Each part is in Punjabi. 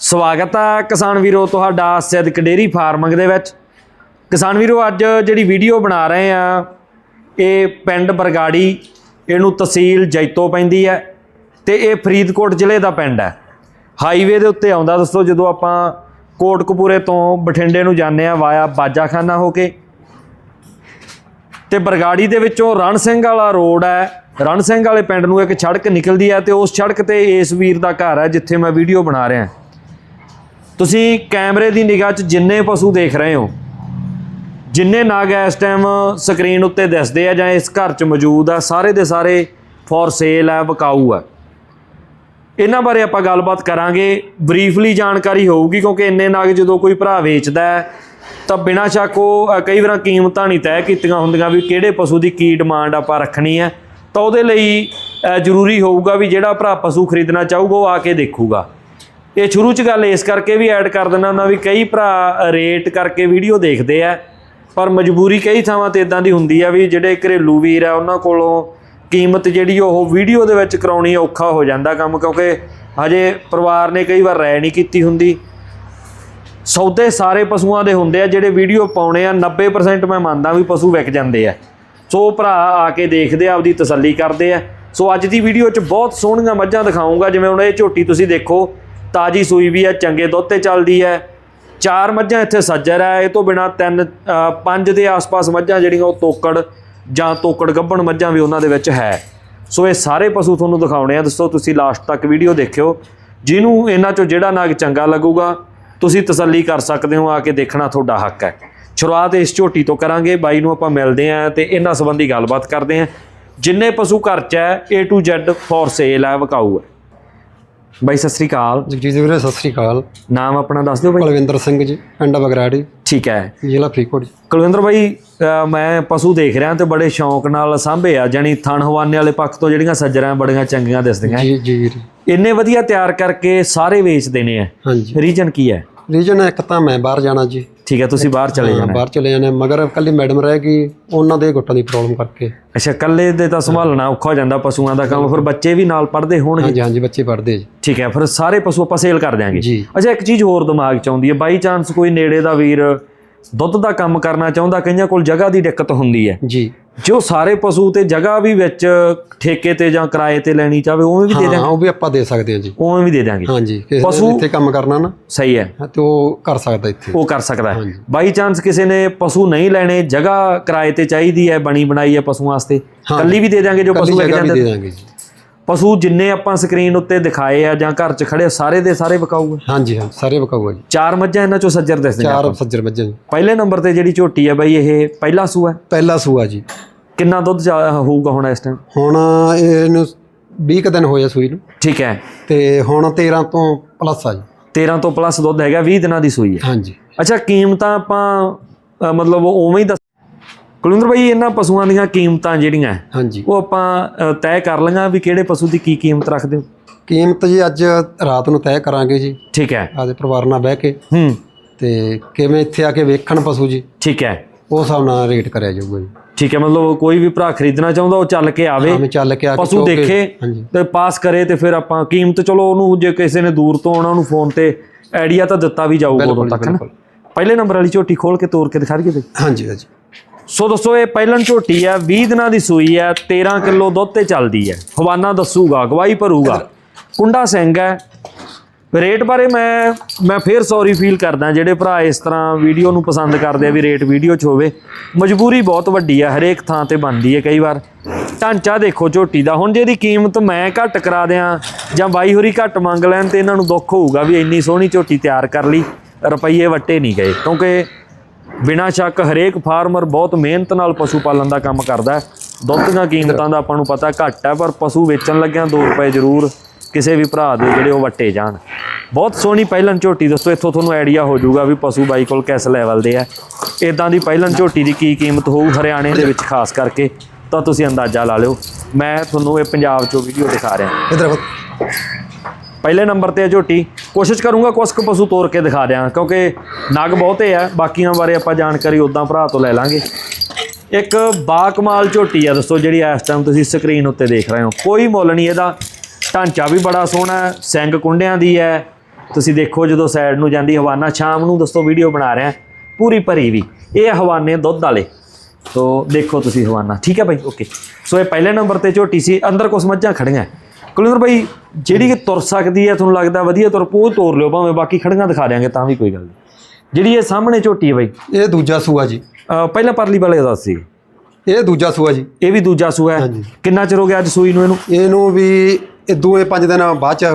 ਸਵਾਗਤ ਹੈ ਕਿਸਾਨ ਵੀਰੋ ਤੁਹਾਡਾ ਸਿੱਧਕ ਡੇਰੀ ਫਾਰਮਿੰਗ ਦੇ ਵਿੱਚ। ਕਿਸਾਨ ਵੀਰੋ, ਅੱਜ ਜਿਹੜੀ ਵੀਡੀਓ ਬਣਾ ਰਹੇ ਆ, ਇਹ ਪਿੰਡ ਬਰਗਾੜੀ, ਇਹਨੂੰ ਤਹਿਸੀਲ ਜੈਤੋ ਪੈਂਦੀ ਹੈ ਤੇ ਇਹ ਫਰੀਦਕੋਟ ਜ਼ਿਲ੍ਹੇ ਦਾ ਪਿੰਡ ਹੈ। ਹਾਈਵੇ ਦੇ ਉੱਤੇ ਆਉਂਦਾ ਦੋਸਤੋ, ਜਦੋਂ ਆਪਾਂ ਕੋਟਕਪੂਰੇ ਤੋਂ ਬਠਿੰਡੇ ਨੂੰ ਜਾਂਦੇ ਆ ਵਾਇਆ ਬਾਜਾਖਾਨਾ ਹੋ ਕੇ। ਤੇ ਬਰਗਾੜੀ ਦੇ ਵਿੱਚੋਂ ਰਣ ਸਿੰਘ ਵਾਲਾ ਰੋਡ ਹੈ। ਰਣ ਸਿੰਘ ਵਾਲੇ ਪਿੰਡ ਨੂੰ ਇੱਕ ਸੜਕ ਨਿਕਲਦੀ ਹੈ ਤੇ ਉਸ ਸੜਕ ਤੇ ਇਸ ਵੀਰ ਦਾ ਘਰ ਹੈ, ਜਿੱਥੇ ਮੈਂ ਵੀਡੀਓ ਬਣਾ ਰਿਹਾ। ਤੁਸੀਂ ਕੈਮਰੇ ਦੀ ਨਿਗਾਹ 'ਚ ਜਿੰਨੇ ਪਸ਼ੂ ਦੇਖ ਰਹੇ ਹੋ, ਜਿੰਨੇ ਨਾਗ ਇਸ ਟਾਈਮ ਸਕਰੀਨ ਉੱਤੇ ਦਿਸਦੇ ਆ ਜਾਂ ਇਸ ਘਰ 'ਚ ਮੌਜੂਦ ਆ, ਸਾਰੇ ਦੇ ਸਾਰੇ ਫॉर ਸੇਲ ਹੈ ਵਿਕਾਊ ਆ। ਇਹਨਾਂ ਬਾਰੇ ਆਪਾਂ ਗੱਲਬਾਤ ਕਰਾਂਗੇ। ਬਰੀਫਲੀ ਜਾਣਕਾਰੀ ਹੋਊਗੀ ਕਿਉਂਕਿ ਇੰਨੇ ਨਾਗ ਜਦੋਂ ਕੋਈ ਭਰਾ ਵੇਚਦਾ ਹੈ, ਤਾਂ ਬਿਨਾਂ ਸ਼ੱਕ ਉਹ ਕਈ ਵਾਰ ਕੀਮਤਾਂ ਨਹੀਂ ਤੈਅ ਕੀਤੀਆਂ ਹੁੰਦੀਆਂ ਵੀ ਕਿਹੜੇ ਪਸ਼ੂ ਦੀ ਕੀ ਡਿਮਾਂਡ ਆਪਾਂ ਰੱਖਣੀ ਹੈ। ਤਾਂ ਉਹਦੇ ਲਈ ਜ਼ਰੂਰੀ ਹੋਊਗਾ ਵੀ ਜਿਹੜਾ ਭਰਾ ਪਸ਼ੂ ਖਰੀਦਣਾ ਚਾਹੂਗਾ ਉਹ ਆ ਕੇ ਦੇਖੂਗਾ। ਇਹ ਸ਼ੁਰੂ ਚ ਗੱਲ ਇਸ ਕਰਕੇ ਵੀ ਐਡ ਕਰ ਦਿੰਦਾ ਹੁੰਦਾ ਵੀ ਕਈ ਭਰਾ ਰੇਟ ਕਰਕੇ ਵੀਡੀਓ ਦੇਖਦੇ ਆ, ਪਰ ਮਜਬੂਰੀ ਕਈ ਥਾਵਾਂ ਤੇ ਇਦਾਂ ਦੀ ਹੁੰਦੀ ਆ ਵੀ ਜਿਹੜੇ ਘਰੇਲੂ ਵੀਰ ਆ, ਉਹਨਾਂ ਕੋਲੋਂ ਕੀਮਤ ਜਿਹੜੀ ਉਹ ਵੀਡੀਓ ਦੇ ਵਿੱਚ ਕਰਾਉਣੀ ਔਖਾ ਹੋ ਜਾਂਦਾ ਕੰਮ, ਕਿਉਂਕਿ ਹਜੇ ਪਰਿਵਾਰ ਨੇ ਕਈ ਵਾਰ ਰਾਇ ਨਹੀਂ ਕੀਤੀ ਹੁੰਦੀ। ਸੌਦੇ ਸਾਰੇ ਪਸ਼ੂਆਂ ਦੇ ਹੁੰਦੇ ਆ, ਜਿਹੜੇ ਵੀਡੀਓ ਪਾਉਣੇ ਆ 90% ਮੈਂ ਮੰਨਦਾ ਵੀ ਪਸ਼ੂ ਵਿਕ ਜਾਂਦੇ ਆ। ਸੋ ਉਹ ਭਰਾ ਆ ਕੇ ਦੇਖਦੇ ਆ, ਆਪਦੀ ਤਸੱਲੀ ਕਰਦੇ ਆ। ਸੋ ਅੱਜ ਦੀ ਵੀਡੀਓ 'ਚ ਬਹੁਤ ਸੋਹਣੀਆਂ ਮੱਝਾਂ ਦਿਖਾਉਂਗਾ ਜਿਵੇਂ ਹੁਣ ਇਹ ਝੋਟੀ ਤੁਸੀਂ ਦੇਖੋ ਤਾਜੀ ਸੂਈ ਵੀ ਹੈ, ਚੰਗੇ ਦੁੱਧ ਤੇ ਚੱਲਦੀ ਹੈ। ਚਾਰ ਮੱਝਾਂ ਇੱਥੇ ਸੱਜਰ ਹੈ, ਇਹ ਤੋਂ ਬਿਨਾ ਤਿੰਨ ਪੰਜ ਦੇ ਆਸ-ਪਾਸ ਮੱਝਾਂ ਜਿਹੜੀਆਂ ਉਹ ਤੋਕੜ ਜਾਂ ਤੋਕੜ ਗੱਭਣ ਮੱਝਾਂ ਵੀ ਉਹਨਾਂ ਦੇ ਵਿੱਚ ਹੈ। ਸੋ ਇਹ ਸਾਰੇ ਪਸ਼ੂ ਤੁਹਾਨੂੰ ਦਿਖਾਉਣੇ ਆ। ਦੱਸੋ ਤੁਸੀਂ ਲਾਸਟ ਤੱਕ ਵੀਡੀਓ ਦੇਖਿਓ। ਜਿਹਨੂੰ ਇਹਨਾਂ ਚੋਂ ਜਿਹੜਾ ਨਾਗ ਚੰਗਾ ਲੱਗੂਗਾ, ਤੁਸੀਂ ਤਸੱਲੀ ਕਰ ਸਕਦੇ ਹੋ, ਆ ਕੇ ਦੇਖਣਾ ਤੁਹਾਡਾ ਹੱਕ ਹੈ। ਸ਼ੁਰੂਆਤ ਇਸ ਝੋਟੀ ਤੋਂ ਕਰਾਂਗੇ। ਬਾਈ ਨੂੰ ਆਪਾਂ ਮਿਲਦੇ ਆਂ ਤੇ ਇਹਨਾਂ ਸੰਬੰਧੀ ਗੱਲਬਾਤ ਕਰਦੇ ਆਂ। ਜਿੰਨੇ ਪਸ਼ੂ ਘਰ 'ਚ ਹੈ, A to Z for sale ਹੈ, ਵਿਕਾਊ ਹੈ। ਬਾਈ ਸਤਿ ਸ੍ਰੀ ਅਕਾਲ। ਜਗਜੀਤ ਵੀਰੇ ਸਤਿ ਸ੍ਰੀ ਅਕਾਲ। ਨਾਮ ਆਪਣਾ ਦੱਸ ਦਿਓ ਬਾਈ। ਕੁਲਵਿੰਦਰ ਸਿੰਘ ਜੀ ਪਿੰਡ ਬਗਰਾੜੀ। ਠੀਕ ਹੈ। ਜ਼ਿਲ੍ਹਾ ਫਰੀਦਕੋਟ। ਕੁਲਵਿੰਦਰ ਬਾਈ ਮੈਂ ਪਸ਼ੂ ਦੇਖ ਰਿਹਾ ਤੇ ਬੜੇ ਸ਼ੌਂਕ ਨਾਲ ਸਾਂਭੇ ਆ ਜਾਨੀ ਥਣ ਹਵਾਨੇ ਵਾਲੇ ਪੱਖ ਤੋਂ ਜਿਹੜੀਆਂ ਸੱਜਰਾਂ ਬੜੀਆਂ ਚੰਗੀਆਂ ਦਿਸਦੀਆਂ ਜੀ ਜੀ ਇੰਨੇ ਵਧੀਆ ਤਿਆਰ ਕਰਕੇ ਸਾਰੇ ਵੇਚਦੇ ਨੇ ਆ ਹਾਂਜੀ। ਰੀਜਨ ਕੀ ਹੈ ਰੀਜਨ ਇੱਕ ਤਾਂ ਮੈਂ ਬਾਹਰ ਜਾਣਾ ਜੀ। ਠੀਕ ਹੈ ਤੁਸੀਂ ਬਾਹਰ ਚਲੇ ਜਾਣਾ ਬਾਹਰ ਚਲੇ ਜਾਣਾ ਮਗਰ ਕੱਲੀ ਮੈਡਮ ਰਹਿ ਗਈ ਉਹਨਾਂ ਦੇ ਗੁੱਟਾਂ ਦੀ ਪ੍ਰੋਬਲਮ ਕਰਕੇ। ਅੱਛਾ ਕੱਲੇ ਦੇ ਤਾਂ ਸੰਭਾਲਣਾ ਔਖਾ ਹੋ ਜਾਂਦਾ ਪਸ਼ੂਆਂ ਦਾ ਕੰਮ ਫਿਰ ਬੱਚੇ ਵੀ ਨਾਲ ਪੜਦੇ ਹੋਣਗੇ? ਹਾਂਜੀ ਹਾਂਜੀ ਬੱਚੇ ਪੜ੍ਹਦੇ ਜੀ। ਠੀਕ ਹੈ ਫਿਰ ਸਾਰੇ ਪਸ਼ੂ ਆਪਾਂ ਸੇਲ ਕਰ ਦਿਆਂਗੇ। ਅੱਛਾ ਇੱਕ ਚੀਜ਼ ਹੋਰ ਦਿਮਾਗ 'ਚ ਆਉਂਦੀ ਹੈ ਬਾਈ ਚਾਂਸ ਕੋਈ ਨੇੜੇ ਦਾ ਵੀਰ ਦੁੱਧ ਦਾ ਕੰਮ ਕਰਨਾ ਚਾਹੁੰਦਾ ਕਈਆਂ ਕੋਲ ਜਗ੍ਹਾ ਦੀ ਦਿੱਕਤ ਹੁੰਦੀ ਹੈ। ਜੀ। ਜੋ ਸਾਰੇ ਪਸ਼ੂ ਤੇ ਜਗ੍ਹਾ ਵੀ ਵਿੱਚ ਠੇਕੇ ਤੇ ਜਾਂ ਕਿਰਾਏ ਤੇ ਲੈਣੀ ਚਾਹਵੇ ਉਵੇਂ ਵੀ ਦੇ ਹਾਂ ਉਹ ਵੀ ਆਪਾਂ ਦੇ ਸਕਦੇ ਹਾਂ ਜੀ। ਉਵੇਂ ਵੀ ਦੇ ਦਿਆਂਗੇ। ਹਾਂਜੀ ਕਿਸੇ ਪਸ਼ੂ- ਇੱਥੇ ਕੰਮ ਕਰਨਾ ਨਾ ਸਹੀ ਹੈ। ਹਾਂ, ਤੇ ਉਹ ਕਰ ਸਕਦਾ ਇੱਥੇ। ਉਹ ਕਰ ਸਕਦਾ ਹੈ। ਹਾਂਜੀ। ਬਾਈ ਚਾਂਸ ਕਿਸੇ ਨੇ ਪਸ਼ੂ ਨਹੀਂ ਲੈਣੇ ਜਗ੍ਹਾ ਕਿਰਾਏ ਤੇ ਚਾਹੀਦੀ ਹੈ ਬਣੀ ਬਣਾਈ ਹੈ ਪਸ਼ੂਆਂ ਵਾਸਤੇ ਹਾਂ। ਕੱਲੀ ਵੀ ਦੇ ਦਿਆਂਗੇ ਜੋ ਕੱਲੀ ਪਸ਼ੂ ਵਿਕ ਜਗ੍ਹਾ ਵੀ ਜਾਂਦੇ ਦੇ ਦਾਂਗੇ ਜੀ। ਪਸ਼ੂ ਜਿੰਨੇ ਆਪਾਂ ਸਕਰੀਨ ਉੱਤੇ ਦਿਖਾਏ ਆ ਜਾਂ ਘਰ 'ਚ ਖੜੇ ਸਾਰੇ ਦੇ ਸਾਰੇ ਵਿਕਾਊਗਾ। ਹਾਂਜੀ ਹਾਂ ਸਾਰੇ ਬਕਾਊਗਾ ਜੀ। ਚਾਰ ਮੱਝਾਂ ਇਹਨਾਂ ਚੋਂ ਸੱਜਰ ਦਿਸਦੇ ਨੇ ਚਾਰ ਸੱਜਰ ਮੱਝਾਂ ਜੀ। ਪਹਿਲੇ ਨੰਬਰ ਤੇ ਜਿਹੜੀ ਝੋਟੀ ਹੈ ਬਾਈ ਇਹ ਪਹਿਲਾ ਸੂ ਹੈ। ਪਹਿਲਾ ਸੂਆ ਜੀ। ਕਿੰਨਾ ਦੁੱਧ ਹੋਊਗਾ ਹੁਣ ਇਸ ਟਾਈਮ ਹੁਣ ਇਹਨੂੰ 20 ਕੁ ਦਿਨ ਹੋਏ ਆ ਸੂਈ ਨੂੰ। ਠੀਕ ਹੈ। ਤੇ ਹੁਣ 13 ਤੋਂ ਪਲੱਸ ਆ ਜੀ। 13 ਤੋਂ ਪਲੱਸ ਦੁੱਧ ਹੈਗਾ 20 ਦਿਨਾਂ ਦੀ ਸੂਈ ਹੈ। ਹਾਂਜੀ। ਅੱਛਾ ਕੀਮਤਾਂ ਆਪਾਂ ਮਤਲਬ ਉਵੇਂ ਹੀ ਦੱਸ ਕੁਲਿੰਦਰ ਬਾਈ ਇਹਨਾਂ ਪਸ਼ੂਆਂ ਦੀਆਂ ਕੀਮਤਾਂ ਜਿਹੜੀਆਂ ਹਾਂਜੀ। ਉਹ ਆਪਾਂ ਤੈਅ ਕਰ ਲਈਆਂ ਵੀ ਕਿਹੜੇ ਪਸ਼ੂ ਦੀ ਕੀ ਕੀਮਤ ਰੱਖਦੇ ਹੋ? ਕੀਮਤ ਜੀ ਅੱਜ ਰਾਤ ਨੂੰ ਤੈਅ ਕਰਾਂਗੇ ਜੀ। ਠੀਕ ਹੈ। ਆਦੇ ਪਰਿਵਾਰ ਨਾਲ ਬਹਿ ਕੇ। ਹੂੰ। ਤੇ ਕਿਵੇਂ ਇੱਥੇ ਆ ਕੇ ਵੇਖਣ ਪਸ਼ੂ ਜੀ। ਠੀਕ ਹੈ। ਉਸ ਹਿਸਾਬ ਨਾਲ ਰੇਟ ਕਰਿਆ ਜਾਊਗਾ ਜੀ। ਠੀਕ ਹੈ ਮਤਲਬ ਕੋਈ ਵੀ ਭਰਾ ਖਰੀਦਣਾ ਚਾਹੁੰਦਾ ਉਹ ਚੱਲ ਕੇ ਆਵੇ। ਆਵੇਂ ਚੱਲ ਕੇ ਆ ਕੇ ਪਸ਼ੂ ਚੋ ਕੇ- ਦੇਖੇ ਹਾਂਜੀ। ਤੇ ਪਾਸ ਕਰੇ ਤੇ ਫਿਰ ਆਪਾਂ ਕੀਮਤ ਚਲੋ ਉਹਨੂੰ ਜੇ ਕਿਸੇ ਨੇ ਦੂਰ ਤੋਂ ਆਉਣਾ ਉਹਨੂੰ ਫੋਨ ਤੇ ਆਈਡੀਆ ਤਾਂ ਦਿੱਤਾ ਵੀ ਜਾਊਗਾ ਉਦੋਂ ਬਿਲਕੁਲ ਤੱਕ ਨਾ। ਬਿਲਕੁਲ। ਪਹਿਲੇ ਨੰਬਰ ਵਾਲੀ ਝੋਟੀ ਖੋਲ ਕੇ ਤੋੜ ਕੇ ਦਿਖਾ ਦਈਏ ਹਾਂਜੀ ਹਾਂਜੀ। ਸੋ ਦੋਸਤੋ ਇਹ ਪਹਿਲਣ ਝੋਟੀ ਆ 20 ਦਿਨਾਂ ਦੀ ਸੂਈ ਆ 13 ਕਿਲੋ ਦੁੱਧ ਤੇ ਚੱਲਦੀ ਹੈ। ਹਵਾਨਾ ਦੱਸੂਗਾ ਗਵਾਹੀ ਭਰੂਗਾ। ਕੁੰਡਾ ਸਿੰਘ ਹੈ ਰੇਟ ਬਾਰੇ ਮੈਂ ਮੈਂ ਫੇਰ ਸੌਰੀ ਫੀਲ ਕਰਦਾ ਜਿਹੜੇ ਭਰਾ ਇਸ ਤਰ੍ਹਾਂ ਵੀਡੀਓ ਨੂੰ ਪਸੰਦ ਕਰਦੇ ਆ ਵੀ ਰੇਟ ਵੀਡੀਓ 'ਚ ਹੋਵੇ। ਮਜਬੂਰੀ ਬਹੁਤ ਵੱਡੀ ਆ, ਹਰੇਕ ਥਾਂ ਤੇ ਬਣਦੀ ਹੈ ਕਈ ਵਾਰ। ਢਾਂਚਾ ਦੇਖੋ ਝੋਟੀ ਦਾ, ਹੁਣ ਜੇ ਇਹਦੀ ਕੀਮਤ ਮੈਂ ਘੱਟ ਕਰਾ ਦਿਆਂ ਜਾਂ ਬਾਈ ਹੋਰੀ ਘੱਟ ਮੰਗ ਲੈਣ ਤੇ ਇਹਨਾਂ ਨੂੰ ਦੁੱਖ ਹੋਊਗਾ ਵੀ ਇੰਨੀ ਸੋਹਣੀ ਝੋਟੀ ਤਿਆਰ ਕਰ ਲਈ, ਰੁਪਈਏ ਵੱਟੇ ਨਹੀਂ ਗਏ। ਕਿਉਂਕਿ ਬਿਨਾਂ ਸ਼ੱਕ ਹਰੇਕ ਫਾਰਮਰ ਬਹੁਤ ਮਿਹਨਤ ਨਾਲ ਪਸ਼ੂ ਪਾਲਣ ਦਾ ਕੰਮ ਕਰਦਾ ਹੈ। ਦੁੱਧ ਦੀਆਂ ਕੀਮਤਾਂ ਦਾ ਆਪਾਂ ਨੂੰ ਪਤਾ ਘੱਟ ਹੈ, ਪਰ ਪਸ਼ੂ ਵੇਚਣ ਲੱਗਿਆਂ 2 ਰੁਪਏ ਜ਼ਰੂਰ ਕਿਸੇ ਵੀ ਭਰਾ ਦੇ ਜਿਹੜੇ ਉਹ ਵੱਟੇ ਜਾਣ। ਬਹੁਤ ਸੋਹਣੀ ਪਹਿਲਣ ਝੋਟੀ ਦੋਸਤੋ ਇੱਥੋਂ ਤੁਹਾਨੂੰ ਆਈਡੀਆ ਹੋ ਜਾਊਗਾ ਵੀ ਪਸ਼ੂ ਬਾਈ ਕੋਲ ਕਿਸ ਲੈਵਲ ਦੇ ਆ। ਇਦਾਂ ਦੀ ਪਹਿਲਣ ਝੋਟੀ ਦੀ ਕੀ ਕੀਮਤ ਹੋਊ ਹਰਿਆਣੇ ਦੇ ਵਿੱਚ ਖਾਸ ਕਰਕੇ ਤਾਂ ਤੁਸੀਂ ਅੰਦਾਜ਼ਾ ਲਾ ਲਿਓ। ਮੈਂ ਤੁਹਾਨੂੰ ਇਹ ਪੰਜਾਬ ਚੋਂ ਵੀਡੀਓ ਦਿਖਾ ਰਿਹਾ। ਇਧਰ ਪਹਿਲੇ ਨੰਬਰ ਤੇ ਹੈ ਝੋਟੀ। ਕੋਸ਼ਿਸ਼ ਕਰੂੰਗਾ ਕੁਛ ਕੁ ਪਸ਼ੂ ਤੋਰ ਕੇ ਦਿਖਾ ਦਿਆਂ ਕਿਉਂਕਿ ਨਗ ਬਹੁਤੇ ਆ ਬਾਕੀਆਂ ਬਾਰੇ ਆਪਾਂ ਜਾਣਕਾਰੀ ਉਦਾਂ ਭਰਾ ਤੋਂ ਲੈ ਲਾਂਗੇ। ਇੱਕ ਬਾਕਮਾਲ ਝੋਟੀ ਆ ਦੋਸਤੋ ਜਿਹੜੀ ਇਸ ਟਾਈਮ ਤੁਸੀਂ ਸਕਰੀਨ ਉੱਤੇ ਦੇਖ ਰਹੇ ਹੋ। ਕੋਈ ਮੁੱਲ ਨਹੀਂ ਇਹਦਾ। ਢਾਂਚਾ ਵੀ ਬੜਾ ਸੋਹਣਾ ਹੈ ਸਿੰਘ ਕੁੰਡਿਆਂ ਦੀ ਹੈ। ਤੁਸੀਂ ਦੇਖੋ ਜਦੋਂ ਸਾਈਡ ਨੂੰ ਜਾਂਦੀ ਹਵਾਨਾ ਸ਼ਾਮ ਨੂੰ ਦੋਸਤੋ ਵੀਡੀਓ ਬਣਾ ਰਿਹਾ ਪੂਰੀ ਭਰੀ ਵੀ। ਇਹ ਹਵਾਨੇ ਦੁੱਧ ਵਾਲੇ। ਤੋ ਦੇਖੋ ਤੁਸੀਂ ਹਵਾਨਾ। ਠੀਕ ਹੈ ਬਾਈ ਓਕੇ ਸੋ ਇਹ ਪਹਿਲੇ ਨੰਬਰ ਤੇ ਝੋਟੀ ਸੀ ਅੰਦਰ ਕੁਛ ਮੱਝਾਂ ਖੜੀਆਂ। ਕੁਲਿੰਦਰ ਬਾਈ ਜਿਹੜੀ ਕਿ ਤੁਰ ਸਕਦੀ ਹੈ ਤੁਹਾਨੂੰ ਲੱਗਦਾ ਵਧੀਆ ਤੁਰ ਪੂ ਤੋਰ ਲਿਓ ਭਾਵੇਂ ਬਾਕੀ ਖੜੀਆਂ ਦਿਖਾ ਦਿਆਂਗੇ ਤਾਂ ਵੀ ਕੋਈ ਗੱਲ ਨਹੀਂ। ਜਿਹੜੀ ਇਹ ਸਾਹਮਣੇ ਝੋਟੀ ਹੈ ਬਾਈ ਇਹ ਦੂਜਾ ਸੂਆ ਜੀ। ਪਹਿਲਾਂ ਪਰਲੀ ਵਾਲੇ ਦੱਸ ਸੀ ਇਹ ਦੂਜਾ ਸੂਆ ਜੀ। ਇਹ ਵੀ ਦੂਜਾ ਸੂਆ ਹੈ। ਕਿੰਨਾ ਚਿਰ ਹੋ ਗਿਆ ਅੱਜ ਸੂਈ ਨੂੰ ਇਹਨੂੰ? ਇਹਨੂੰ ਵੀ ਇਹ ਦੋਏ ਪੰਜ ਦਿਨ ਬਾਅਦ ਚ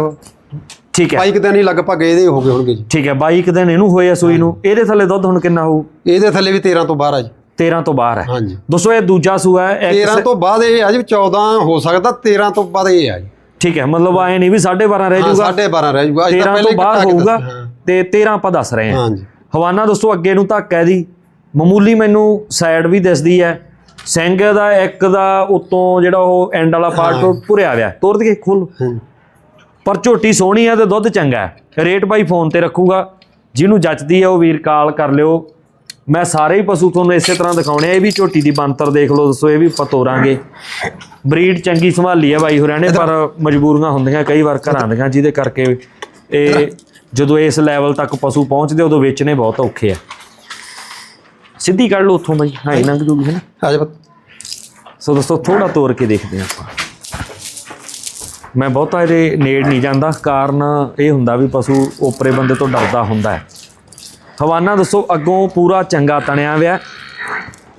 ਠੀਕ ਹੈ। ਪੰਜ ਕੁ ਦਿਨ ਹੀ ਲਗਭਗ ਇਹਦੇ ਹੋ ਗਏ ਹੋਣਗੇ ਜੀ। ਠੀਕ ਹੈ 22 ਕੁ ਦਿਨ ਇਹਨੂੰ ਹੋਏ ਆ ਸੂਈ ਨੂੰ। ਇਹਦੇ ਥੱਲੇ ਦੁੱਧ ਹੁਣ ਕਿੰਨਾ ਹੋਊ? ਇਹਦੇ ਥੱਲੇ ਵੀ 13 ਤੋਂ ਬਾਹਰ ਆ ਜੀ। 13 ਤੋਂ ਬਾਹਰ ਹੈ। ਹਾਂਜੀ। ਦੋਸਤੋ ਇਹ ਦੂਜਾ ਸੂਆ ਹੈ ਇੱਕ 13 ਤੋਂ ਬਾਅਦ ਇਹ ਆ ਜੀ 14 ਹੋ ਸਕਦਾ 13 ਤੋਂ ਬਾਅਦ ਇਹ ਆ ਜੀ। ਠੀਕ ਹੈ ਮਤਲਬ ਆਏ ਨਹੀਂ ਵੀ 12.5 ਰਹਿ ਜਾਊਗਾ। 12.5 ਰਹਿ ਜੂਗਾ ਅੱਜ ਤਾਂ 13 ਪਹਿਲਾਂ ਤੋਂ ਕੇ ਹੋਊਗਾ। ਤੇ 13 ਆਪਾਂ ਦੱਸ ਰਹੇ ਹਾਂ। ਹਾਂਜੀ। ਹਵਾਨਾ ਦੋਸਤੋ ਅੱਗੇ ਨੂੰ ਧੱਕ ਹੈ ਦੀ। ਮਾਮੂਲੀ ਮੈਨੂੰ ਸਾਈਡ ਵੀ ਦਿਸਦੀ ਹੈ। ਸਿੰਘ ਦਾ ਇੱਕ ਦਾ ਉਤੋਂ ਜਿਹੜਾ ਉਹ ਐਂਡ ਵਾਲਾ ਪਾਰਟ ਭੁਰਿਆ ਹੋਇਆ। ਤੋੜ ਦੇ ਖੋਲ। ਪਰ ਝੋਟੀ ਸੋਹਣੀ ਹੈ ਤੇ ਦੁੱਧ ਚੰਗਾ ਹੈ। ਰੇਟ ਬਾਈ ਫੋਨ ਤੇ ਰੱਖੂਗਾ। ਜਿਹਨੂੰ ਜੱਚਦੀ ਹੈ ਉਹ ਵੀਰ ਕਾਲ ਕਰ ਲਿਓ। ਮੈਂ ਸਾਰੇ ਹੀ ਪਸ਼ੂ ਤੁਹਾਨੂੰ ਇਸੇ ਤਰ੍ਹਾਂ ਦਿਖਾਉਣੇ ਆ। ਇਹ ਵੀ ਝੋਟੀ ਦੀ ਬੰਤਰ ਦੇਖ ਲਓ ਦੱਸੋ ਇਹ ਵੀ ਪਤੋਰਾਂਗੇ ਬਰੀਡ ਚੰਗੀ ਸੰਭਾਲੀ ਹੈ ਬਾਈ ਹੋਰਾਂ ਨੇ ਪਰ ਮਜਬੂਰੀਆਂ ਹੁੰਦੀਆਂ ਕਈ ਵਾਰ ਘਰਾਂ ਦੀਆਂ ਜਿਹਦੇ ਕਰਕੇ ਇਹ ਜਦੋਂ ਇਸ ਲੈਵਲ ਤੱਕ ਪਸ਼ੂ ਪਹੁੰਚਦੇ ਉਦੋਂ ਵੇਚਣੇ ਬਹੁਤ ਔਖੇ ਆ। ਸਿੱਧੀ ਕੱਢ ਲਓ ਉੱਥੋਂ ਬਾਈ ਹਾਂ ਲੰਘ ਜੂਗੀ ਹੈ ਨਾ। ਆ ਜਾ। ਸੋ ਦੋਸਤੋ ਥੋੜਾ ਤੋੜ ਕੇ ਦੇਖਦੇ ਹਾਂ ਆਪਾਂ। ਮੈਂ ਬਹੁਤਾ ਇਹਦੇ ਨੇੜ ਨਹੀਂ ਜਾਂਦਾ ਕਾਰਨ ਇਹ ਹੁੰਦਾ ਵੀ ਪਸ਼ੂ ਓਪਰੇ ਬੰਦੇ ਤੋਂ ਡਰਦਾ ਹੁੰਦਾ ਹੈ। ਹਵਾਨਾ ਦੱਸੋ ਅੱਗੋਂ ਪੂਰਾ ਚੰਗਾ ਤਣਿਆ ਹੋਇਆ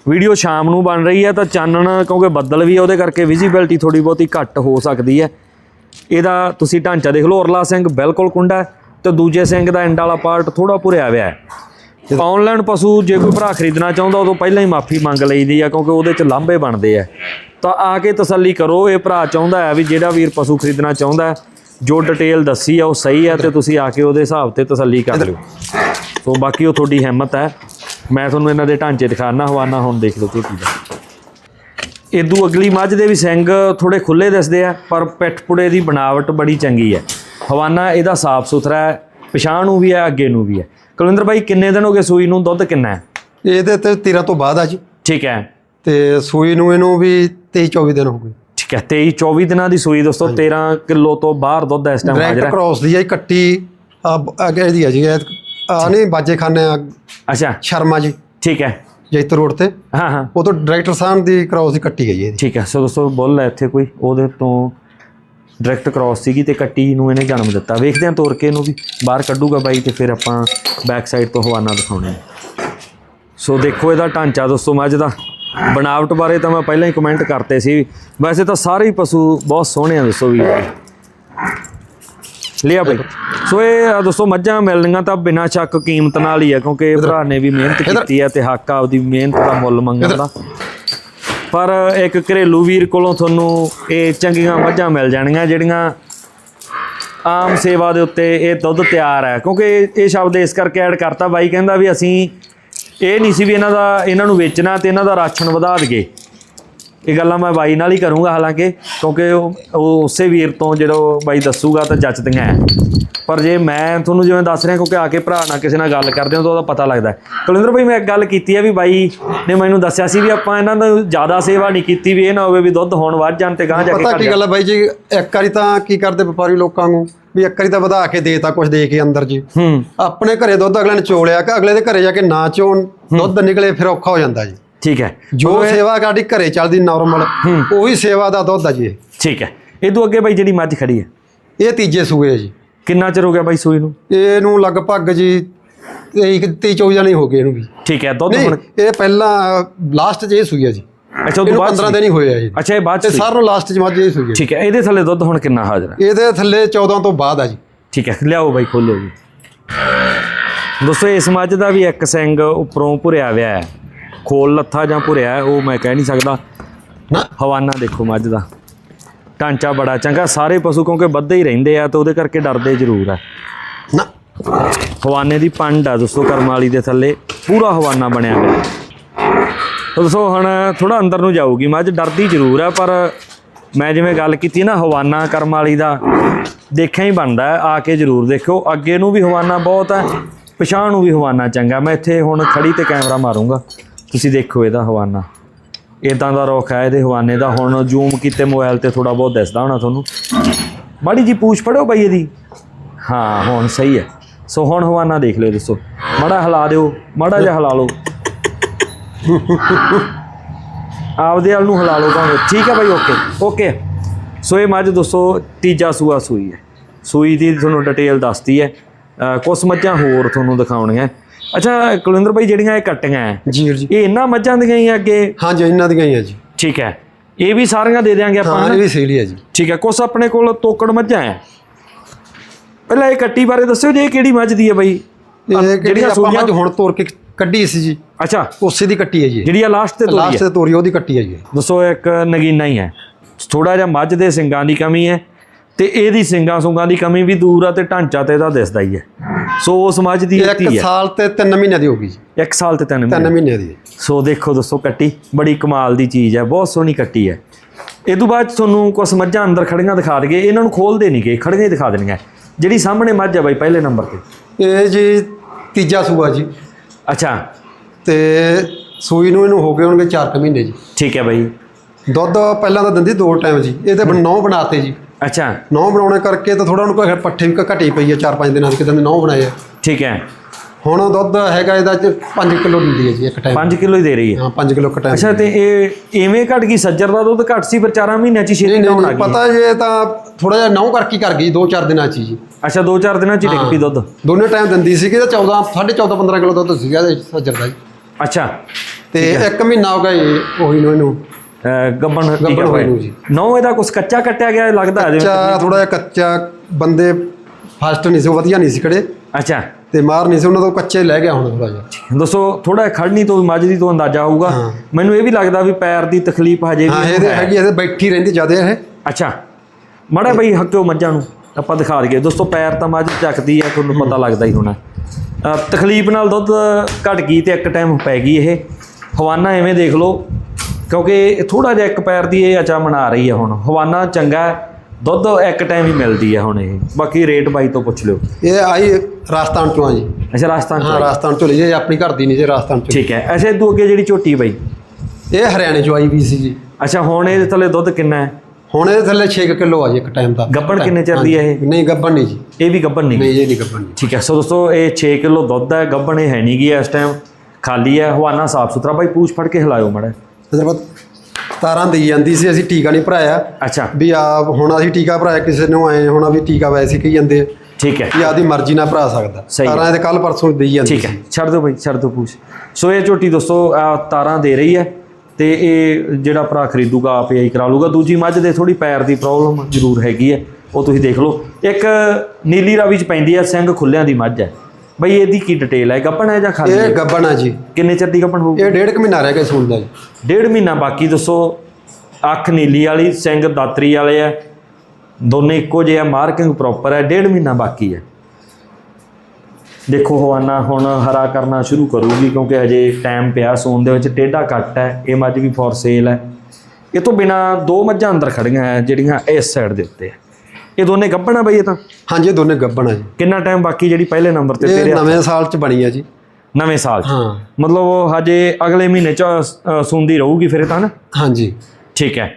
ਵੀਡੀਓ ਸ਼ਾਮ ਨੂੰ ਬਣ ਰਹੀ ਹੈ ਤਾਂ ਚਾਨਣ ਕਿਉਂਕਿ ਬੱਦਲ ਵੀ ਉਹਦੇ ਕਰਕੇ ਵਿਜ਼ੀਬਿਲਟੀ ਥੋੜੀ ਬਹੁਤੀ ਘੱਟ ਹੋ ਸਕਦੀ ਹੈ। ਇਹਦਾ ਤੁਸੀਂ ਢਾਂਚਾ ਦੇਖ ਲਓ ਔਰਲਾ ਸਿੰਘ ਬਿਲਕੁਲ ਕੁੰਡਾ ਤੇ ਦੂਜੇ ਸਿੰਘ ਦਾ ਐਂਡ ਵਾਲਾ ਪਾਰਟ ਥੋੜਾ ਭੁਰਿਆ ਹੋਇਆ ਹੈ। ਆਨਲਾਈਨ ਪਸ਼ੂ ਜੇ ਕੋਈ ਭਰਾ ਖਰੀਦਣਾ ਚਾਹੁੰਦਾ, ਉਦੋਂ ਪਹਿਲਾਂ ਹੀ ਮਾਫੀ ਮੰਗ ਲਈਦੀ ਆ, ਕਿਉਂਕਿ ਉਹਦੇ ਚ ਲਾਂਭੇ ਬਣਦੇ ਆ। ਤਾਂ ਆ ਕੇ ਤਸੱਲੀ ਕਰੋ, ਇਹ ਭਰਾ ਚਾਹੁੰਦਾ ਹੈ ਵੀ ਜਿਹੜਾ ਵੀਰ ਪਸ਼ੂ ਖਰੀਦਣਾ ਚਾਹੁੰਦਾ, ਜੋ ਡਿਟੇਲ ਦੱਸੀ ਆ, ਉਹ ਸਹੀ ਹੈ ਤੇ ਤੁਸੀਂ ਆ ਕੇ ਉਹਦੇ ਹਿਸਾਬ ਤੇ ਤਸੱਲੀ ਕਰ ਲਿਓ। ਸੋ ਬਾਕੀ ਉਹ ਤੁਹਾਡੀ ਹਿੰਮਤ ਹੈ ਮੈਂ ਤੁਹਾਨੂੰ ਇਹਨਾਂ ਦੇ ਢਾਂਚੇ ਦਿਖਾਣਾ ਹਵਾਨਾ ਹੁਣ ਦੇਖ ਲਓ ਝੋਟੀ ਦਾ। ਇਦੋਂ ਅਗਲੀ ਮੱਝ ਦੇ ਵੀ ਸਿੰਘ ਥੋੜੇ ਖੁੱਲੇ ਦਿਸਦੇ ਆ, ਪਰ ਪਿੱਠ ਪੁੜੇ ਦੀ ਬਣਾਵਟ ਬੜੀ ਚੰਗੀ ਹੈ ਹਵਾਨਾ ਇਹਦਾ ਸਾਫ਼ ਸੁਥਰਾ ਹੈ, ਪਛਾਣ ਨੂੰ ਵੀ ਹੈ ਅੱਗੇ ਨੂੰ ਵੀ ਹੈ ਕੁਲਵਿੰਦਰ ਬਾਈ ਕਿੰਨੇ ਦਿਨ ਹੋ ਗਏ ਸੂਈ ਨੂੰ? ਦੁੱਧ ਕਿੰਨਾ ਹੈ? ਇਹਦੇ ਤੇ 13 ਤੋਂ ਬਾਅਦ ਆ ਜੀ। ਠੀਕ ਹੈ। ਤੇ ਸੂਈ ਨੂੰ ਇਹਨੂੰ ਵੀ 23 24 ਦਿਨ ਹੋ ਗਏ। ਠੀਕ ਹੈ 23 24 ਦਿਨਾਂ ਦੀ ਸੂਈ ਦੋਸਤੋ 13 ਕਿਲੋ ਤੋਂ ਬਾਹਰ ਦੁੱਧ ਇਸ ਟਾਈਮ ਹਾਜ਼ਰ ਡਾਇਰੈਕਟ ਹੈ। ਕ੍ਰੋਸ ਦੀ ਜੀ, ਕੱਟੀ। ਅੱਗੇ ਦੀ ਆ ਜੀ ਆ ਨਹੀਂ ਬਾਜੇ ਖਾਨੇ ਅੱਛਾ। ਸ਼ਰਮਾ ਜੀ। ਠੀਕ ਹੈ। ਜੈਤੋ ਰੋਡ ਤੇ। ਹਾਂ ਹਾਂ। ਉਹ ਤੋਂ ਡਾਇਰੈਕਟਰ ਸਾਹਿਬ ਦੀ ਕ੍ਰੋਸ ਦੀ ਕੱਟੀ ਗਈ ਹੈ ਠੀਕ ਹੈ ਸੋ ਦੋਸਤੋ ਬੁੱਲ ਹੈ ਇੱਥੇ ਕੋਈ ਉਹਦੇ ਤੋਂ ਡਾਇਰੈਕਟ ਕ੍ਰਾਸ ਸੀਗੀ ਤੇ ਕੱਟੀ ਨੂੰ ਇਹਨੇ ਜਨਮ ਦਿੱਤਾ। ਵੇਖਦੇ ਹਾਂ ਤੋਰ ਕੇ ਇਹਨੂੰ ਵੀ ਬਾਹਰ ਕੱਢੂਗਾ ਬਾਈ ਤੇ ਫਿਰ ਆਪਾਂ ਬੈਕ ਸਾਈਡ ਤੋਂ ਹਵਾਨਾ ਦਿਖਾਉਣੇ ਆ। ਸੋ ਦੇਖੋ ਇਹਦਾ ਢਾਂਚਾ ਦੋਸਤੋ ਮੱਝ ਦਾ ਬਣਾਵਟ ਬਾਰੇ ਤਾਂ ਮੈਂ ਪਹਿਲਾਂ ਹੀ ਕਮੈਂਟ ਕਰਤੇ ਸੀ। ਵੈਸੇ ਤਾਂ ਸਾਰੇ ਹੀ ਪਸ਼ੂ ਬਹੁਤ ਸੋਹਣੇ ਆ ਦੱਸੋ ਵੀ। ਲਿਆ ਬਈ। ਸੋ ਇਹ ਆ ਦੋਸਤੋ ਮੱਝਾਂ ਮਿਲਣੀਆਂ ਤਾਂ ਬਿਨਾਂ ਸ਼ੱਕ ਕੀਮਤ ਨਾਲ ਹੀ ਆ ਕਿਉਂਕਿ ਭਰਾ ਨੇ ਵੀ ਮਿਹਨਤ ਕੀਤੀ ਹੈ ਤੇ ਹੱਕ ਆ ਉਹਦੀ ਮਿਹਨਤ ਦਾ ਮੁੱਲ ਮੰਗਣ ਦਾ। ਪਰ ਇੱਕ ਘਰੇਲੂ ਵੀਰ ਕੋਲੋਂ ਤੁਹਾਨੂੰ ਇਹ ਚੰਗੀਆਂ ਮੱਝਾਂ ਮਿਲ ਜਾਣਗੀਆਂ ਜਿਹੜੀਆਂ ਆਮ ਸੇਵਾ ਦੇ ਉੱਤੇ ਇਹ ਦੁੱਧ ਤਿਆਰ ਹੈ। ਕਿਉਂਕਿ ਇਹ- ਸ਼ਬਦ ਇਸ ਕਰਕੇ ਐਡ ਕਰਤਾ, ਬਾਈ ਕਹਿੰਦਾ ਵੀ ਅਸੀਂ ਇਹ ਨਹੀਂ ਸੀ ਵੀ ਇਹਨਾਂ ਦਾ, ਇਹਨਾਂ ਨੂੰ ਵੇਚਣਾ ਤੇ ਇਹਨਾਂ ਦਾ ਰਾਸ਼ਨ ਵਧਾ ਦਈਏ। ਇਹ ਗੱਲਾਂ ਮੈਂ ਬਾਈ ਨਾਲ ਹੀ ਕਰੂੰਗਾ ਹਾਲਾਂਕਿ, ਕਿਉਂਕਿ ਉਹ ਉਹ ਉਸੇ ਵੀਰ ਤੋਂ ਜਦੋਂ ਬਾਈ ਦੱਸੂਗਾ ਤਾਂ ਜੱਚਦੀਆਂ ਹੈ। ਪਰ ਜੇ ਮੈਂ ਤੁਹਾਨੂੰ ਜਿਵੇਂ ਦੱਸ ਰਿਹਾ ਕਿਉਂਕਿ ਆ ਕੇ ਭਰਾ ਨਾਲ ਕਿਸੇ ਨਾਲ ਗੱਲ ਕਰਦੇ ਹਾਂ ਤਾਂ ਉਹਦਾ ਪਤਾ ਲੱਗਦਾ ਹੈ। ਕੁਲਿੰਦਰ ਭਾਈ ਮੈਂ ਇੱਕ ਗੱਲ ਕੀਤੀ ਹੈ ਵੀ ਬਾਈ ਨੇ ਮੈਨੂੰ ਦੱਸਿਆ ਸੀ ਵੀ ਆਪਾਂ ਇਹਨਾਂ ਨੂੰ ਜ਼ਿਆਦਾ ਸੇਵਾ ਨਹੀਂ ਕੀਤੀ ਵੀ ਇਹ ਨਾ ਹੋਵੇ ਵੀ ਦੁੱਧ ਹੁਣ ਵੱਧ ਜਾਣ ਤੇ ਗਾਂ ਜਾ ਕੇ ਪਤਾ ਕੀ। ਗੱਲ ਹੈ ਬਾਈ ਜੀ ਇੱਕ ਵਾਰੀ ਤਾਂ ਕੀ ਕਰਦੇ ਵਪਾਰੀ ਲੋਕਾਂ ਨੂੰ ਵੀ ਇੱਕ ਵਾਰੀ ਤਾਂ ਵਧਾ ਕੇ ਦੇਤਾ ਕੁਝ ਦੇ ਕੇ ਅੰਦਰ ਜੀ। ਹੂੰ। ਆਪਣੇ ਘਰੇ ਦੁੱਧ ਅਗਲੇ ਨੇ ਚੋਲਿਆ ਕਿ ਅਗਲੇ ਦੇ ਘਰੇ ਜਾ ਕੇ ਨਾ ਚੋਣ ਦੁੱਧ ਨਿਕਲੇ ਫਿਰ ਔਖਾ ਹੋ ਜਾਂਦਾ ਜੀ। ਠੀਕ ਹੈ। ਜੋ ਸੇਵਾ ਸਾਡੀ ਘਰੇ ਚੱਲਦੀ ਨਾਰਮਲ ਉਹੀ ਸੇਵਾ ਦਾ ਦੁੱਧ ਆ ਜੀ। ਠੀਕ ਹੈ। ਇਹ ਤੋਂ ਅੱਗੇ ਬਾਈ ਜਿਹੜੀ ਮੱਝ ਖੜੀ ਹੈ? ਇਹ ਤੀਜੇ ਸੂਏ ਆ ਜੀ। ਕਿੰਨਾ ਚਿਰ ਹੋ ਗਿਆ ਬਾਈ ਸੂਈ ਨੂੰ? ਇਹਨੂੰ ਲਗਭਗ ਜੀ 23 24 ਜਣੇ ਹੋ ਗਏ ਇਹਨੂੰ ਵੀ। ਠੀਕ ਹੈ ਦੁੱਧ ਹੁਣ? ਇਹ ਪਹਿਲਾਂ ਲਾਸਟ 'ਚ ਇਹ ਸੂਈ ਆ ਜੀ। ਅੱਛਾ ਉਹ ਤੋਂ ਬਾਅਦ 15 ਦਿਨ ਹੀ ਹੋਏ ਆ ਜੀ ਅੱਛਾ ਇਹ ਬਾਅਦ ਤੇ। ਸਾਰਿਆਂ ਨੂੰ ਲਾਸਟ 'ਚ ਮੱਝ ਇਹ ਸੂਈ ਆ ਠੀਕ ਹੈ ਇਹਦੇ ਥੱਲੇ ਦੁੱਧ ਹੁਣ ਕਿੰਨਾ ਹਾਜ਼ਰ ਹੈ? ਇਹਦੇ ਥੱਲੇ 14 ਤੋਂ ਬਾਅਦ ਆ ਜੀ। ਠੀਕ ਹੈ ਲਿਆਓ ਬਾਈ ਖੋਲੋ ਜੀ। ਦੋਸਤੋ ਇਸ ਮੱਝ ਦਾ ਵੀ ਇੱਕ ਸਿੰਘ ਉੱਪਰੋਂ ਭੁਰਿਆ ਹੋਇਆ ਹੈ। ਖੋਲ ਲੱਥਾ ਜਾਂ ਭੁਰਿਆ ਉਹ ਮੈਂ ਕਹਿ ਨਹੀਂ ਸਕਦਾ। ਹਵਾਨਾ ਦੇਖੋ ਮੱਝ ਦਾ। ਢਾਂਚਾ ਬੜਾ ਚੰਗਾ ਸਾਰੇ ਪਸ਼ੂ ਕਿਉਂਕਿ ਵੱਧਦੇ ਹੀ ਰਹਿੰਦੇ ਆ ਤਾਂ ਉਹਦੇ ਕਰਕੇ ਡਰਦੇ ਜ਼ਰੂਰ ਆ। ਨਾ। ਹਵਾਨੇ ਦੀ ਪੰਡ ਆ ਦੋਸਤੋ ਕਰਮ ਵਾਲੀ ਦੇ ਥੱਲੇ। ਪੂਰਾ ਹਵਾਨਾ ਬਣਿਆ ਹੋਇਆ। ਤਾਂ ਦੋਸਤੋ ਹੁਣ ਥੋੜਾ ਅੰਦਰ ਨੂੰ ਜਾਊਗੀ ਮੱਝ ਡਰਦੀ ਜ਼ਰੂਰ ਆ ਪਰ ਮੈਂ ਜਿਵੇਂ ਗੱਲ ਕੀਤੀ ਨਾ ਹਵਾਨਾ ਕਰਮ ਵਾਲੀ ਦਾ ਦੇਖਿਆ ਹੀ ਬਣਦਾ ਆ ਕੇ ਜ਼ਰੂਰ ਦੇਖਿਓ। ਅੱਗੇ ਨੂੰ ਵੀ ਹਵਾਨਾ ਬਹੁਤ ਹੈ ਪਿਛਾਂਹ ਨੂੰ ਵੀ ਹਵਾਨਾ ਚੰਗਾ। ਮੈਂ ਇੱਥੇ ਹੁਣ ਖੜੀ ਤੇ ਕੈਮਰਾ ਮਾਰੂੰਗਾ। ਤੁਸੀਂ ਦੇਖੋ ਇਹਦਾ ਹਵਾਨਾ। ਇਦਾਂ ਦਾ ਰੁੱਖ ਹੈ ਇਹਦੇ ਹਵਾਨੇ ਦਾ। ਹੁਣ ਜ਼ੂਮ ਕੀਤੇ ਮੋਬਾਈਲ ਤੇ ਥੋੜਾ ਬਹੁਤ ਦਿਸਦਾ ਹੋਣਾ ਤੁਹਾਨੂੰ। ਮਾੜੀ ਜੀ ਪੂਛ ਫੜੋ ਬਾਈ ਇਹਦੀ। ਹਾਂ, ਹੁਣ ਸਹੀ ਹੈ। ਸੋ ਹੁਣ ਹਵਾਨਾ ਦੇਖ ਲਿਓ ਦੱਸੋ। ਮਾੜਾ ਹਿਲਾ ਦਿਓ, ਮਾੜਾ ਜਿਹਾ ਹਿਲਾ ਲਓ। ਆਪਦੇ ਵੱਲ ਨੂੰ ਹਿਲਾ ਲਓ ਭਾਵੇਂ। ਠੀਕ ਹੈ ਬਾਈ, ਓਕੇ ਓਕੇ। ਸੋ ਇਹ ਮੱਝ ਦੋਸਤੋ ਤੀਜਾ ਸੂਆ ਸੂਈ ਹੈ। ਸੂਈ ਦੀ ਤੁਹਾਨੂੰ ਡਿਟੇਲ ਦੱਸਤੀ ਹੈ। ਅਹ ਕੁਛ ਮੱਝਾਂ ਹੋਰ ਤੁਹਾਨੂੰ ਦਿਖਾਉਣੀਆਂ। ਅੱਛਾ ਕੁਲਿੰਦਰ ਬਾਈ ਜਿਹੜੀਆਂ ਇਹ ਕੱਟੀਆਂ ਹੈ ਜੀ ਜੀ। ਇਹ ਇਹਨਾਂ ਮੱਝਾਂ ਦੀਆਂ ਹੀ ਆ ਅੱਗੇ? ਹਾਂਜੀ ਇਹਨਾਂ ਦੀਆਂ ਹੀ ਆ ਜੀ। ਠੀਕ ਹੈ ਇਹ ਵੀ ਸਾਰੀਆਂ ਦੇ ਦਿਆਂਗੇ ਆਪਾਂ ਹਾਂ? ਇਹ ਵੀ ਸੇਲੀ ਆ ਜੀ। ਠੀਕ ਹੈ ਕੁਛ ਆਪਣੇ ਕੋਲ ਤੋਕੜ ਮੱਝਾਂ ਹੈ ਪਹਿਲਾਂ ਇਹ ਕੱਟੀ ਬਾਰੇ ਦੱਸਿਓ ਜੀ ਇਹ ਕਿਹੜੀ ਮੱਝ ਦੀ ਹੈ ਬਾਈ? ਜਿਹੜੀਆਂ ਆਪਾਂ ਮੱਝ ਹੁਣ ਤੋੜ ਕੇ ਕੱਢੀ ਸੀ ਜੀ। ਅੱਛਾ। ਉਸੇ ਦੀ ਕੱਟੀ ਹੈ ਜੀ। ਜਿਹੜੀ ਆ ਲਾਸਟ ਤੇ ਤੋਰੀ ਲਾਸਟ ਤੇ ਤੋਰੀ ਉਹਦੀ ਕੱਟੀ ਹੈ ਜੀ। ਦੱਸੋ ਇੱਕ ਨਗੀਨਾ ਹੀ ਹੈ ਥੋੜਾ ਜਿਹਾ ਮੱਝ ਦੇ ਸਿੰਗਾਂ ਦੀ ਕਮੀ ਹੈ ਤੇ ਇਹਦੀ ਸਿੰਗਾਂ ਸੁੰਗਾਂ ਦੀ ਕਮੀ ਵੀ ਦੂਰ ਆ ਤੇ ਢਾਂਚਾ ਤੇ ਇਹਦਾ ਦਿਸਦਾ ਹੀ ਹੈ। ਸੋ ਉਸ ਮੱਝ ਦੀ ਇੱਕ ਹੈ। ਸਾਲ ਤੇ 3 ਮਹੀਨਿਆਂ ਦੀ ਹੋਗੀ ਜੀ। ਇੱਕ ਸਾਲ ਤੇ ਤਿੰਨ 3 ਮਹੀਨੇ ਮਹੀਨਿਆਂ ਦੀ। ਸੋ ਦੇਖੋ ਦੋਸਤੋ ਕੱਟੀ ਬੜੀ ਕਮਾਲ ਦੀ ਚੀਜ਼ ਹੈ ਬਹੁਤ ਸੋਹਣੀ ਕੱਟੀ ਹੈ। ਇਹ ਤੋਂ ਬਾਅਦ ਤੁਹਾਨੂੰ ਕੁਝ ਮੱਝਾਂ ਅੰਦਰ ਖੜੀਆਂ ਦਿਖਾ ਦਈਏ ਇਹਨਾਂ ਨੂੰ ਖੋਲਦੇ ਨਹੀਂ ਗਏ ਖੜੀਆਂ ਹੀ ਦਿਖਾ ਦੇਣੀਆਂ। ਜਿਹੜੀ ਸਾਹਮਣੇ ਮੱਝ ਹੈ ਬਾਈ ਪਹਿਲੇ ਨੰਬਰ ਤੇ। ਇਹ ਜੀ ਤੀਜਾ ਸੂਆ ਜੀ। ਅੱਛਾ। ਤੇ ਸੂਈ ਨੂੰ ਇਹਨੂੰ ਹੋ ਗਏ ਹੋਣਗੇ 4 ਮਹੀਨੇ ਜੀ। ਠੀਕ ਹੈ ਬਾਈ। ਦੁੱਧ ਪਹਿਲਾਂ ਤਾਂ ਦਿੰਦੀ ਦੋ ਟਾਈਮ ਜੀ। ਇਹਦੇ ਨੌ ਬਣਾਤੇ ਜੀ। ਅੱਛਾ। ਨੌ ਬਣਾਉਣੇ ਕਰਕੇ ਤਾਂ ਥੋੜਾ ਉਹਨੂੰ ਕੋਈ ਪੱਠੇ ਵੀ ਘਟੀ ਪਈ ਹੈ 4-5 ਦਿਨਾਂ ਦੀ ਕਿਦਾਂ ਦੇ ਨੌ ਬਣਾਏ ਆ। ਠੀਕ ਹੈ। ਹੁਣ ਦੁੱਧ ਹੈਗਾ ਇਹਦਾ ਚ 5 ਕਿਲੋ ਦਿੰਦੀ ਹੈ ਜੀ ਇੱਕ ਟਾਈਮ 5 ਕਿਲੋ ਹੀ ਦੇ ਰਹੀ ਹੈ। ਹਾਂ 5 ਕਿਲੋ ਇੱਕ ਟਾਈਮ ਅੱਛਾ ਤੇ ਇਹ ਐਵੇਂ ਘਟ ਗਈ? ਸੱਜਰ ਦਾ ਦੁੱਧ ਘਟ ਸੀ ਪਰ 4 ਮਹੀਨਿਆਂ ਚ ਛੇਤੀ ਕਿਉਂ ਆ ਗਈ। ਪਤਾ ਜੇ ਤਾਂ ਥੋੜਾ ਜਿਹਾ ਨੌ ਕਰਕੇ ਕਰ ਗਈ 2-4 ਦਿਨਾਂ ਚ ਜੀ। ਅੱਛਾ 2-4 ਦਿਨਾਂ ਚ ਡਿੱਗ ਪਈ ਦੁੱਧ? ਦੋਨੇ ਟਾਈਮ ਦਿੰਦੀ ਸੀ ਕਿ 14 14.5 15 ਕਿਲੋ ਦੁੱਧ ਸੀਗਾ ਇਹਦੇ ਸੱਜਰ ਦਾ ਜੀ। ਅੱਛਾ। ਤੇ ਇੱਕ ਮਹੀਨਾ ਹੋ ਗਿਆ ਉਹੀ ਨੂੰ ਇਹਨੂੰ। ਗੱਬਣ ਠੀਕ ਗੱਭਣ ਹੈ ਹੋਈ ਨੂੰ ਜੀ। ਨੌ ਇਹਦਾ ਕੁਝ ਕੱਚਾ ਕੱਟਿਆ ਗਿਆ ਲੱਗਦਾ ਜਿਵੇਂ ਕੱਚਾ ਥੋੜਾ ਜਿਹਾ ਕੱਚਾ ਬੰਦੇ ਫਾਸਟ ਨਹੀਂ ਸੀ ਵਧੀਆ ਨਹੀਂ ਸੀ ਖੜੇ। ਅੱਛਾ। ਤੇ ਮਾਰ ਨਹੀਂ ਸੀ ਉਹਨਾਂ ਤੋਂ ਕੱਚੇ ਲੈ ਗਿਆ ਹੁਣ ਥੋੜਾ ਜਿਹਾ। ਦੱਸੋ ਥੋੜਾ ਖੜਨੀ ਤੋਂ ਦੀ ਤੋਂ ਅੰਦਾਜ਼ਾ ਹੋਊਗਾ। ਹਾਂ। ਮੈਨੂੰ ਇਹ ਵੀ ਲੱਗਦਾ ਵੀ ਪੈਰ ਦੀ ਤਕਲੀਫ ਹਜੇ ਹਾਂ ਵੀ ਇਹਦੇ ਹੈਗੀ ਇਹਦੇ ਬੈਠੀ ਰਹਿੰਦੀ ਜ਼ਿਆਦਾ ਇਹ। ਅੱਛਾ। ਮੜਾ ਬਈ ਹੱਕਿਓ ਮੱਝਾਂ ਨੂੰ ਆਪਾਂ ਦਿਖਾ ਦਈਏ। ਦੋਸਤੋ ਪੈਰ ਤਾਂ ਮੱਝ ਚੱਕਦੀ ਆ ਤੁਹਾਨੂੰ ਪਤਾ ਲੱਗਦਾ ਹੀ ਹੋਣਾ। ਤਕਲੀਫ ਨਾਲ ਦੁੱਧ ਘਟ ਗਈ ਤੇ ਇੱਕ ਟਾਈਮ ਪੈ ਗਈ ਇਹ। ਹਵਾਨਾ ਐਵੇਂ ਦੇਖ ਲਓ। ਕਿਉਂਕਿ ਥੋੜਾ ਜਿਹਾ ਇੱਕ ਪੈਰ ਦੀ ਇਹ ਅਚਾ ਬਣਾ ਰਹੀ ਹੈ ਹੁਣ। ਹਵਾਨਾ ਚੰਗਾ ਦੁੱਧ ਇੱਕ ਟਾਈਮ ਹੀ ਮਿਲਦੀ ਹੈ ਹੁਣ ਇਹ। ਬਾਕੀ ਰੇਟ ਬਾਈ ਤੋਂ ਪੁੱਛ ਲਿਓ। ਇਹ ਆਈ ਰਾਜਸਥਾਨ ਚੋਂ ਆ ਜੀ। ਅੱਛਾ ਰਾਜਸਥਾਨ ਹਾਂ ਤੋਂ ਰਾਜਸਥਾਨ ਚੋਂ ਲਈ ਇਹ ਆਪਣੀ ਘਰ ਦੀ ਨਹੀਂ ਜੀ ਰਾਜਸਥਾਨ ਚੋਂ। ਠੀਕ ਹੈ। ਅੱਛਾ ਇਦੋਂ ਅੱਗੇ ਜਿਹੜੀ ਝੋਟੀ ਬਾਈ? ਇਹ ਹਰਿਆਣੇ ਚੋਂ ਆਈ ਵੀ ਸੀ ਜੀ। ਅੱਛਾ ਹੁਣ ਇਹਦੇ ਥੱਲੇ ਦੁੱਧ ਕਿੰਨਾ ਹੈ? ਹੁਣ ਇਹਦੇ ਥੱਲੇ 6 ਕਿਲੋ ਆ ਜੀ ਇੱਕ ਟਾਈਮ ਦਾ। ਗੱਭਣ ਕਿੰਨੇ ਚਿਰ ਦੀ ਹੈ ਇਹ? ਨਹੀਂ ਗੱਬਣ ਨਹੀਂ ਜੀ। ਇਹ ਵੀ ਗੱਭਣ ਨਹੀਂ? ਨਹੀਂ ਇਹ ਨਹੀਂ ਗੱਬਣ ਠੀਕ ਹੈ ਸੋ ਦੋਸਤੋ ਇਹ 6 ਕਿਲੋ ਦੁੱਧ ਹੈ ਗੱਭਣ ਇਹ ਹੈ ਨਹੀਂ ਗੀ ਇਸ ਟਾਈਮ ਖਾਲੀ ਹੈ ਹਵਾਨਾ ਸਾਫ਼ ਸੁਥਰਾ ਬਾਈ ਪੂਛ ਫੜ ਕੇ ਹਿਲਾਇਓ ਮੜਾ ਤਾਰਾਂ ਦੇਈ ਜਾਂਦੀ ਸੀ ਅਸੀਂ ਟੀਕਾ ਨਹੀਂ ਭਰਾਇਆ। ਅੱਛਾ। ਵੀ ਆ ਹੁਣ ਅਸੀਂ ਟੀਕਾ ਭਰਾਇਆ ਕਿਸੇ ਨੂੰ ਆਏ ਹੁਣ ਵੀ ਟੀਕਾ ਵੈਸੇ ਕਹੀ ਜਾਂਦੇ ਆ। ਠੀਕ ਹੈ। ਵੀ ਆਦੀ ਮਰਜ਼ੀ ਨਾਲ ਭਰਾ ਸਕਦਾ। ਸਹੀ ਹੈ। ਤਾਰਾਂ ਇਹਦੇ ਕੱਲ ਪਰਸੋਂ ਦੇਈ ਜਾਂਦੀ ਠੀਕ ਹੈ। ਛੱਡ ਦਿਓ ਬਾਈ ਛੱਡ ਦਿਓ ਪੂਛ। ਸੋ ਇਹ ਝੋਟੀ ਦੋਸਤੋ ਆਹ ਤਾਰਾਂ ਦੇ ਰਹੀ ਹੈ ਤੇ ਇਹ ਜਿਹੜਾ ਭਰਾ ਖਰੀਦੂਗਾ ਆਪ ਹੀ ਕਰਾ ਲੂਗਾ ਦੂਜੀ ਮੱਝ ਦੇ ਥੋੜੀ ਪੈਰ ਦੀ ਪ੍ਰੋਬਲਮ ਜ਼ਰੂਰ ਹੈਗੀ ਹੈ। ਉਹ ਤੁਸੀਂ ਦੇਖ ਲਓ। ਇੱਕ ਨੀਲੀ ਰਾਵੀ ਚ ਪੈਂਦੀ ਹੈ ਸਿੰਘ ਖੁੱਲਿਆਂ ਦੀ ਮੱਝ ਹੈ। ਬਈ ਇਹਦੀ ਕੀ ਡਿਟੇਲ ਹੈ? ਗੱਪਣ ਹੈ ਜਾਂ ਖਾਲੀ ਇਹ ਹੈ? ਗੱਬਣ ਜੀ। ਕਿੰਨੇ ਚਿਰ ਦੀ ਗੱਪਣ ਹੋਊਗੀ? ਇਹ ਡੇਢ ਕੁ ਮਹੀਨਾ ਰਹਿ ਗਿਆ ਸੂਣ ਦਾ ਜੀ। ਡੇਢ ਮਹੀਨਾ ਬਾਕੀ ਦੱਸੋ। ਅੱਖ ਨੀਲੀ ਵਾਲੀ ਸਿੰਘ ਦਾਤਰੀ ਵਾਲੇ ਆ ਦੋਨੇ ਇੱਕੋ ਜਿਹੇ ਆ ਮਾਰਕਿੰਗ ਪ੍ਰੋਪਰ ਹੈ ਡੇਢ ਮਹੀਨਾ ਬਾਕੀ ਹੈ। ਦੇਖੋ ਹਵਾਨਾ ਹੁਣ ਹਰਾ ਕਰਨਾ ਸ਼ੁਰੂ ਕਰੂਗੀ ਕਿਉਂਕਿ ਹਜੇ ਟਾਈਮ ਪਿਆ ਸੂਣ ਦੇ ਵਿੱਚ ਟੇਢਾ ਕੱਟ ਹੈ ਇਹ ਮੱਝ ਵੀ ਫੋਰ ਸੇਲ ਹੈ। ਇਹ ਤੋਂ ਬਿਨਾ ਦੋ ਮੱਝਾਂ ਅੰਦਰ ਖੜੀਆਂ ਹੈ ਜਿਹੜੀਆਂ ਇਸ ਸਾਈਡ ਦੇ ਉੱਤੇ ਹੈ। ਇਹ ਦੋਨੇ ਗੱਭਣਾ ਬਈ ਇਹ ਤਾਂ? ਹਾਂਜੀ ਇਹ ਦੋਨੇ ਗੱਬਣ ਆ ਜੀ। ਕਿੰਨਾ ਟਾਈਮ ਬਾਕੀ ਜਿਹੜੀ ਪਹਿਲੇ ਨੰਬਰ ਤੇ ਇਹ ਤੇਰੇ ਨਵੇਂ ਸਾਲ ਚ ਬਣੀ ਆ ਜੀ। ਨਵੇਂ ਸਾਲ 'ਚ? ਹਾਂ। ਮਤਲਬ ਉਹ ਹਜੇ ਅਗਲੇ ਮਹੀਨੇ ਚ ਸੂੰਦੀ ਰਹੂਗੀ ਫਿਰ ਤਾਂ ਨਾ? ਹਾਂਜੀ। ਠੀਕ ਹੈ।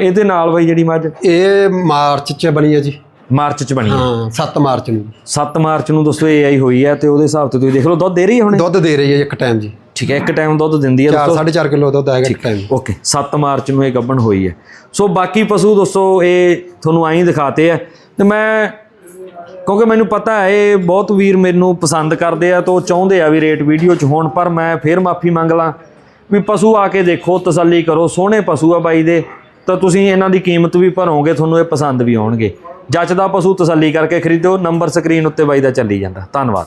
ਇਹਦੇ ਨਾਲ ਬਈ ਜਿਹੜੀ ਮੱਝ? ਇਹ ਮਾਰਚ ਚ ਬਣੀ ਆ ਜੀ। ਮਾਰਚ ਚ ਬਣੀ ਹੈ ਹਾਂ 7 ਮਾਰਚ ਨੂੰ। 7 ਮਾਰਚ ਨੂੰ ਦੋਸਤੋ ਇਹ ਆਈ ਹੋਈ ਹੈ ਤੇ ਉਹਦੇ ਹਿਸਾਬ ਤੇ ਤੁਸੀਂ ਦੇਖ ਲਓ ਦੁੱਧ ਦੇ ਰਹੀ ਹੈ ਹੁਣੇ? ਦੁੱਧ ਦੇ ਰਹੀ ਹੈ ਇੱਕ ਟਾਈਮ ਜੀ। ਠੀਕ ਹੈ ਇੱਕ ਟਾਈਮ ਦੁੱਧ ਦਿੰਦੀ ਹੈ 4 ਦੋਸਤੋ। 4.5 ਕਿਲੋ ਦੁੱਧ ਆਏਗਾ ਇੱਕ ਟਾਈਮ ਓਕੇ 7 ਮਾਰਚ ਨੂੰ ਇਹ ਗੱਭਣ ਹੋਈ ਹੈ। ਸੋ ਬਾਕੀ ਪਸ਼ੂ ਦੋਸਤੋ ਇਹ ਤੁਹਾਨੂੰ ਆਈ ਦਿਖਾਤੇ ਆ। ਤੇ ਮੈਂ ਕਿਉਂਕਿ ਮੈਨੂੰ ਪਤਾ ਹੈ ਇਹ ਬਹੁਤ ਵੀਰ ਮੈਨੂੰ ਪਸੰਦ ਕਰਦੇ ਆ ਤਾਂ ਉਹ ਚਾਹੁੰਦੇ ਆ ਵੀ ਰੇਟ ਵੀਡੀਓ 'ਚ ਹੋਣ ਪਰ ਮੈਂ ਫੇਰ ਮਾਫੀ ਮੰਗ ਲਾਂ ਵੀ ਪਸ਼ੂ ਆ ਕੇ ਦੇਖੋ ਤਸੱਲੀ ਕਰੋ ਸੋਹਣੇ ਪਸ਼ੂ ਆ ਬਾਈ ਦੇ। ਤਾਂ ਤੁਸੀਂ ਇਹਨਾਂ ਦੀ ਕੀਮਤ ਵੀ ਭਰੋਗੇ ਤੁਹਾਨੂੰ ਇਹ ਪਸੰਦ ਵੀ ਆਉਣਗੇ। ਜੱਚਦਾ ਪਸ਼ੂ ਤਸੱਲੀ ਕਰਕੇ ਖਰੀਦੋ ਨੰਬਰ ਸਕਰੀਨ ਉੱਤੇ ਬਾਈ ਦਾ ਚੱਲੀ ਜਾਂਦਾ। ਧੰਨਵਾਦ।